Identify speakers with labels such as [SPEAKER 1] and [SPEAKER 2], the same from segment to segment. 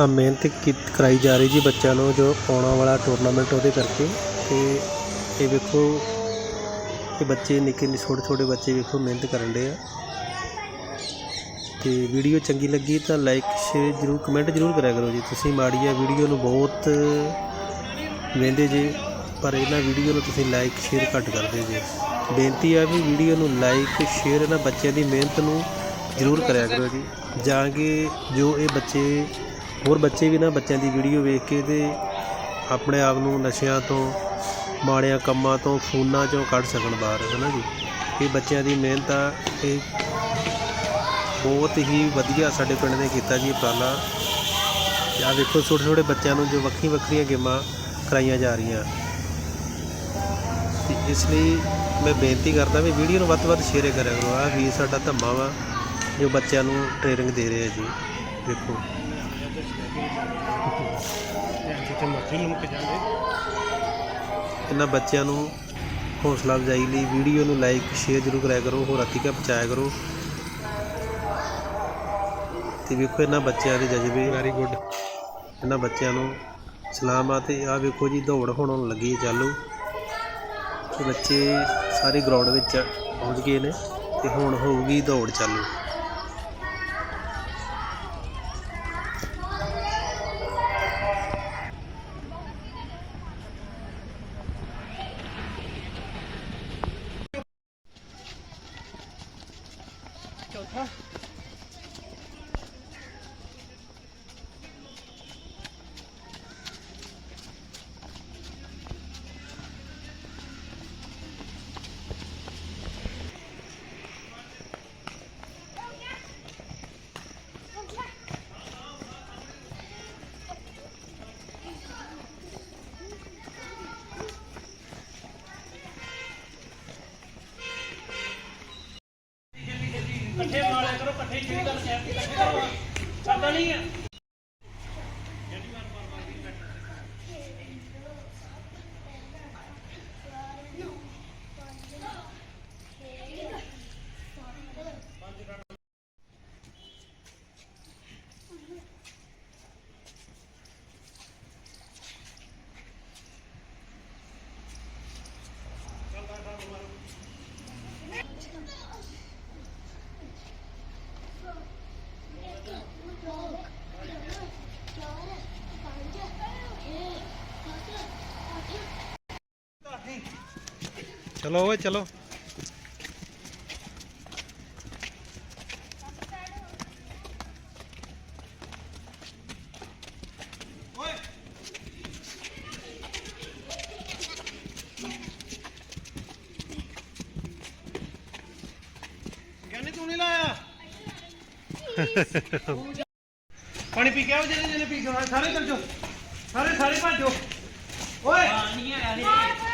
[SPEAKER 1] ਤਾਂ ਮਿਹਨਤ ਕੀ ਕਰਾਈ ਜਾ ਰਹੀ ਜੀ ਬੱਚਿਆਂ ਨੂੰ ਜੋ ਆਉਣ ਵਾਲਾ ਟੂਰਨਾਮੈਂਟ ਉਹਦੇ ਕਰਕੇ। ਅਤੇ ਇਹ ਵੇਖੋ ਇਹ ਬੱਚੇ ਨਿੱਕੇ ਨਿੱਕੇ ਛੋਟੇ ਛੋਟੇ ਬੱਚੇ ਵੇਖੋ ਮਿਹਨਤ ਕਰਨ ਦੇ ਆ। ਤੇ ਵੀਡੀਓ ਚੰਗੀ ਲੱਗੀ ਤਾਂ ਲਾਈਕ ਸ਼ੇਅਰ ਜਰੂਰ ਕਮੈਂਟ ਜਰੂਰ ਕਰਿਆ ਕਰੋ ਜੀ। ਤੁਸੀਂ ਮਾੜੀ ਆ ਵੀਡੀਓ ਨੂੰ ਬਹੁਤ ਵੇਂਦੇ ਜੇ, ਪਰ ਇਹਨਾਂ ਵੀਡੀਓ ਨੂੰ ਤੁਸੀਂ ਲਾਈਕ ਸ਼ੇਅਰ ਘੱਟ ਕਰਦੇ ਜੀ। ਬੇਨਤੀ ਆ ਵੀ ਵੀਡੀਓ ਨੂੰ ਲਾਈਕ ਸ਼ੇਅਰ ਇਹਨਾਂ ਬੱਚਿਆਂ ਦੀ ਮਿਹਨਤ ਨੂੰ ਜਰੂਰ ਕਰਿਆ ਕਰੋ ਜੀ। ਜਾਂ ਕਿ ਜੋ ਇਹ ਬੱਚੇ ਹੋਰ ਬੱਚੇ ਵੀ ਨਾ ਬੱਚਿਆਂ ਦੀ ਵੀਡੀਓ ਵੇਖ ਕੇ ਤੇ ਆਪਣੇ ਆਪ ਨੂੰ ਨਸ਼ਿਆਂ ਤੋਂ, ਮਾੜਿਆਂ ਕੰਮਾਂ ਤੋਂ ਫੋਨਾਂ ਚੋਂ ਕੱਢ ਸਕਣ ਬਾਹਰ ਹੈ ਨਾ ਜੀ? ਇਹ ਬੱਚਿਆਂ ਦੀ ਮਿਹਨਤ ਆ, ਇਹ ਬਹੁਤ ਹੀ ਵਧੀਆ ਸਾਡੇ ਪਿੰਡ ਨੇ ਕੀਤਾ ਜੀ ਉਪਰਾਲਾ। ਆ ਦੇਖੋ ਛੋਟੇ ਛੋਟੇ ਬੱਚਿਆਂ ਨੂੰ ਜੋ ਵੱਖਰੀਆਂ ਵੱਖਰੀਆਂ ਗੇਮਾਂ ਕਰਾਈਆਂ ਜਾ ਰਹੀਆਂ। ਤੇ ਇਸ ਲਈ ਮੈਂ ਬੇਨਤੀ ਕਰਦਾ ਵੀ ਵੀਡੀਓ ਨੂੰ ਵੱਧ ਤੋਂ ਵੱਧ ਸ਼ੇਅਰ ਕਰਿਆ ਕਰੋ। ਆ ਵੀ ਸਾਡਾ ਧੰਮਾ ਵਾ, ਜੋ ਬੱਚਿਆਂ ਨੂੰ ਟ੍ਰੇਨਿੰਗ ਦੇ ਰਿਹਾ ਜੀ। ਦੇਖੋ
[SPEAKER 2] ਜਿੱਥੇ ਮਰਜ਼ੀ
[SPEAKER 1] ਇਹਨਾਂ ਬੱਚਿਆਂ ਨੂੰ ਹੌਸਲਾ ਅਫਜ਼ਾਈ ਲਈ ਵੀਡੀਓ ਨੂੰ ਲਾਈਕ ਸ਼ੇਅਰ ਜ਼ਰੂਰ ਕਰਿਆ ਕਰੋ ਹੋਰਾਂ ਤੱਕ ਪਹੁੰਚਾਇਆ ਕਰੋ। ਤੇ ਵੇਖੋ ਇਹਨਾਂ ਬੱਚਿਆਂ ਦੇ ਜਜ਼ਬੇ।
[SPEAKER 2] ਵੈਰੀ ਗੁੱਡ
[SPEAKER 1] ਇਹਨਾਂ ਬੱਚਿਆਂ ਨੂੰ ਸਲਾਮ ਆ ਤੇ ਆ ਵੇਖੋ ਜੀ ਦੌੜ ਹੁਣ ਲੱਗੀ ਚਾਲੂ। ਤੇ ਬੱਚੇ ਸਾਰੇ ਗਰਾਊਂਡ ਵਿੱਚ ਪਹੁੰਚ ਗਏ ਨੇ ਤੇ ਹੁਣ ਹੋਊਗੀ ਦੌੜ ਚਾਲੂ।
[SPEAKER 2] ਚੌਥਾ ਇਕੱਠੇ ਕਰੋ ਇਕੱਠੇ ਜਿਹੜੀ ਗੱਲ ਸ਼ਹਿਰ ਇਕੱਠੇ ਕਰੋ। ਕਰਦਾ ਨਹੀਂ ਹੈ।
[SPEAKER 1] ਚਲੋ ਓਏ, ਚਲੋ।
[SPEAKER 2] ਗਿਆਨੀ ਲਾਇਆ? ਪਾਣੀ ਪੀ ਕੇ ਆਓ ਜਿਹੜੇ ਜਿਹੜੇ ਪੀ ਕੇ ਸਾਰੇ ਚੱਲ ਜਾਓ। ਸਾਰੇ ਸਾਰੇ ਭੱਜੋ ਓਏ।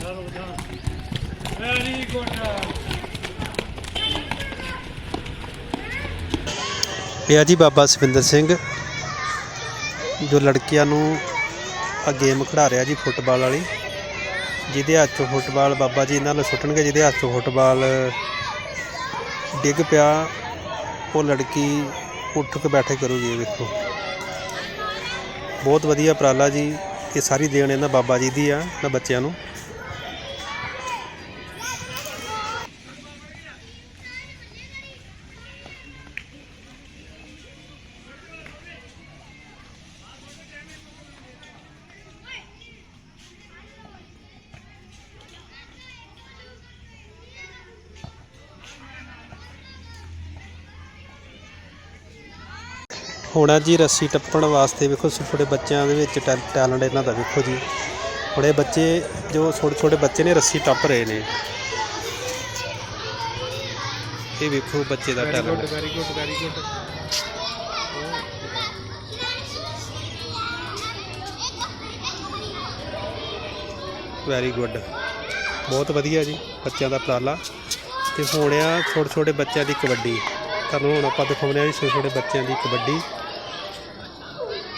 [SPEAKER 2] ਚਲੋ ਜਾ ਵੈਰੀ ਗੁੱਡ
[SPEAKER 1] ਇਹ ਆ ਜੀ ਬਾਬਾ ਸਵਿੰਦਰ ਸਿੰਘ, ਜੋ ਲੜਕੀਆਂ ਨੂੰ ਆ ਗੇਮ ਖਿਡਾ ਰਿਹਾ ਜੀ ਫੁੱਟਬਾਲ ਵਾਲੀ। ਜਿਹਦੇ ਹੱਥ 'ਚੋਂ ਫੁੱਟਬਾਲ ਬਾਬਾ ਜੀ ਇਹਨਾਂ ਨੂੰ ਸੁੱਟਣਗੇ, ਜਿਹਦੇ ਹੱਥ 'ਚੋਂ ਫੁੱਟਬਾਲ ਡਿੱਗ ਪਿਆ, ਉਹ ਲੜਕੀ ਉੱਠ ਕੇ ਬੈਠੇ ਕਰੂਗੀ ਵੇਖੋ। ਬਹੁਤ ਵਧੀਆ ਉਪਰਾਲਾ ਜੀ, ਇਹ ਸਾਰੀ ਦੇਣ ਇਹਨਾਂ ਬਾਬਾ ਜੀ ਦੀ ਆ, ਇਹਨਾਂ ਬੱਚਿਆਂ ਨੂੰ। ਹੁਣ ਆ ਜੀ ਰੱਸੀ ਟੱਪਣ ਵਾਸਤੇ ਵੇਖੋ ਛੋਟੇ ਬੱਚਿਆਂ ਦੇ ਵਿੱਚ ਟੈਲੈਂਟ ਇਹਨਾਂ ਦਾ ਵੇਖੋ ਜੀ। ਬੜੇ ਬੱਚੇ ਜੋ ਛੋਟੇ ਛੋਟੇ ਬੱਚੇ ਨੇ ਰੱਸੀ ਟੱਪ ਰਹੇ ਨੇ। ਇਹ ਵੇਖੋ ਬੱਚੇ ਦਾ talent.
[SPEAKER 2] Very good very good
[SPEAKER 1] very good ਬਹੁਤ ਵਧੀਆ ਜੀ ਬੱਚਿਆਂ ਦਾ ਉਪਰਾਲਾ। ਤੇ ਹੁਣ ਆ ਛੋਟੇ ਛੋਟੇ ਬੱਚਿਆਂ ਦੀ ਕਬੱਡੀ। ਤੁਹਾਨੂੰ ਹੁਣ ਆਪਾਂ ਦਿਖਾਉਂਦੇ ਆ ਜੀ ਛੋਟੇ ਛੋਟੇ ਬੱਚਿਆਂ ਦੀ ਕਬੱਡੀ।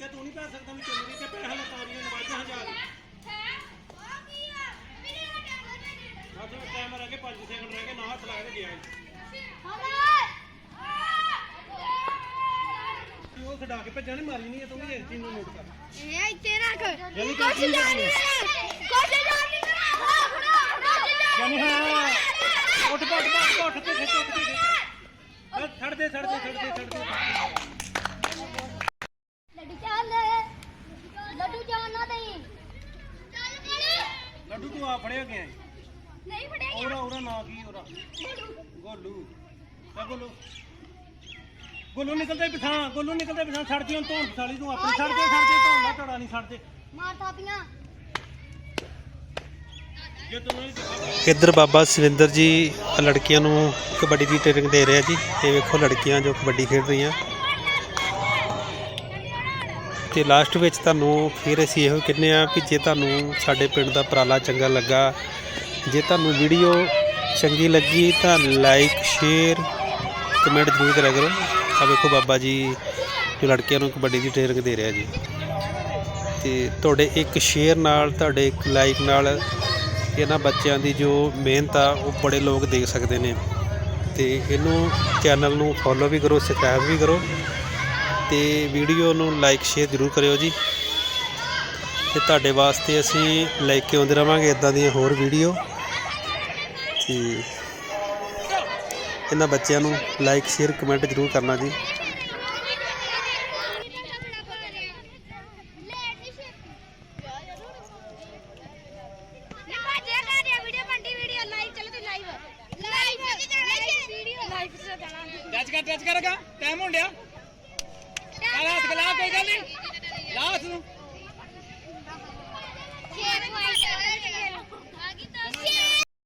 [SPEAKER 2] ਨਿੱਕਾ ਤੂੰ ਨਹੀਂ ਪਾ ਸਕਦਾ ਵੀ ਚੱਲ ਕੇ ਪੈਸਾ ਲਤਾਰੀਆਂ ਨਵਾਜ਼ਾਂ ਹਜ਼ਾਰ। ਬਸ ਟਾਈਮ ਰਹਿ ਕੇ 5 ਸੈਕਿੰਡ ਰਹਿ ਗਏ ਨਾ ਹੱਥ ਲਾ ਕੇ ਗਿਆ। ਤੂੰ ਉਹ ਖਡਾ ਕੇ ਮਾਰੀ ਨਹੀਂ ਤੂੰ ਵੀ ਇਸ ਚੀਜ਼ ਨੂੰ ਨੋਟ ਕਰ।
[SPEAKER 3] ਇਹ ਇੱਥੇ ਰੱਖ ਕੁਛ ਜਾਣੀ ਕੁਛ ਜਾਣੀ
[SPEAKER 2] ਜਾਨੀ ਹਾਂ ਉੱਠ ਪੱਟ ਪੱਟ ਉੱਠ ਤੇ ਖਿੱਚ ਉੱਠ ਤੇ ਛੱਡ ਦੇ ਛੱਡ ਦੇ ਛੱਡ ਦੇ ਛੱਡ ਦੇ।
[SPEAKER 3] ਲੱਡੂ
[SPEAKER 2] ਤੂੰ ਆ ਫੜਿਆ ਗਿਆ
[SPEAKER 3] ਨਹੀਂ ਫੜਿਆ
[SPEAKER 2] ਔਰਾ ਔਰਾ ਨਾ ਕੀ ਔਰਾ ਗੋਲੂ। ਕਾ ਗੋਲੂ। ਗੋਲੂ ਨਿਕਲਦਾ ਪਿਛਾਂ ਗੋਲੂ ਨਿਕਲਦਾ ਪਿਛਾਂ ਛੱਡ ਦੀ ਧੋਣ ਸਾਲੀ ਤੂੰ ਆਪਣੀ ਛੱਡ ਦੇ ਛੱਡ ਦੇ ਧੋਣ ਨਾ ਟੜਾ ਨਹੀਂ ਛੱਡ ਦੇ
[SPEAKER 3] ਮਾਰ ਥਾਪੀਆਂ।
[SPEAKER 2] ਜੇ ਤੂੰ ਨਹੀਂ ਦਿਖਾ
[SPEAKER 1] ਇੱਧਰ ਬਾਬਾ ਸਵਿੰਦਰ ਜੀ ਲੜਕੀਆਂ ਨੂੰ ਕਬੱਡੀ ਦੀ ਟ੍ਰੇਨਿੰਗ ਦੇ ਰਿਹਾ ਜੀ। ਇਹ ਵੇਖੋ ਲੜਕੀਆਂ ਜੋ ਕਬੱਡੀ ਖੇਡ ਰਹੀਆਂ। ਤੇ ਲਾਸਟ ਵਿੱਚ ਤੁਹਾਨੂੰ ਫਿਰ ਅਸੀਂ ਇਹੋ ਕਹਿੰਦੇ ਆ ਕਿ ਜੇ ਤੁਹਾਨੂੰ ਸਾਡੇ ਪਿੰਡ ਦਾ ਉਪਰਾਲਾ ਚੰਗਾ ਲੱਗਾ, ਜੇ ਤੁਹਾਨੂੰ ਵੀਡੀਓ ਚੰਗੀ ਲੱਗੀ ਤਾਂ ਲਾਈਕ ਸ਼ੇਅਰ ਕਮੈਂਟ ਜ਼ਰੂਰ ਕਰਿਆ ਕਰੋ। ਆ ਵੇਖੋ ਬਾਬਾ ਜੀ, ਜੋ ਲੜਕੀਆਂ ਨੂੰ ਕਬੱਡੀ ਦੀ ਟ੍ਰੇਨਿੰਗ ਦੇ ਰਿਹਾ ਜੀ। ਤੇ ਤੁਹਾਡੇ ਇੱਕ ਸ਼ੇਅਰ ਨਾਲ, ਤੁਹਾਡੇ ਇੱਕ ਲਾਈਕ ਨਾਲ ਇਹਨਾਂ ਬੱਚਿਆਂ ਦੀ ਜੋ ਮਿਹਨਤ ਆ, ਉਹ ਬੜੇ ਲੋਕ ਦੇਖ ਸਕਦੇ ਨੇ। ਤੇ ਇਹਨੂੰ ਚੈਨਲ ਨੂੰ ਫੋਲੋ ਵੀ ਕਰੋ ਸਬਸਕ੍ਰਾਈਬ ਵੀ ਕਰੋ। ਤੇ ਵੀਡੀਓ ਨੂੰ ਲਾਈਕ ਸ਼ੇਅਰ ਜ਼ਰੂਰ ਕਰਿਓ ਜੀ ਤੇ ਤੁਹਾਡੇ ਵਾਸਤੇ ਅਸੀਂ ਲੈ ਕੇ ਆਉਂਦੇ ਰਵਾਂਗੇ ਇਦਾਂ ਦੀਆਂ ਹੋਰ ਵੀਡੀਓ ਤੇ ਇਹਨਾਂ ਬੱਚਿਆਂ ਨੂੰ ਲਾਈਕ ਸ਼ੇਅਰ ਕਮੈਂਟ ਜ਼ਰੂਰ ਕਰਨਾ ਜੀ
[SPEAKER 2] ਟੱਚ ਕਰ ਟੱਚ ਕਰੇਗਾ ਟਾਈਮ ਹੋਣ ਡਿਆ ਚੱਲ ਹੱਥ ਖਲਾ ਕੋਈ ਗੱਲ ਨਹੀਂ। ਲਾ ਹੱਥ ਨੂੰ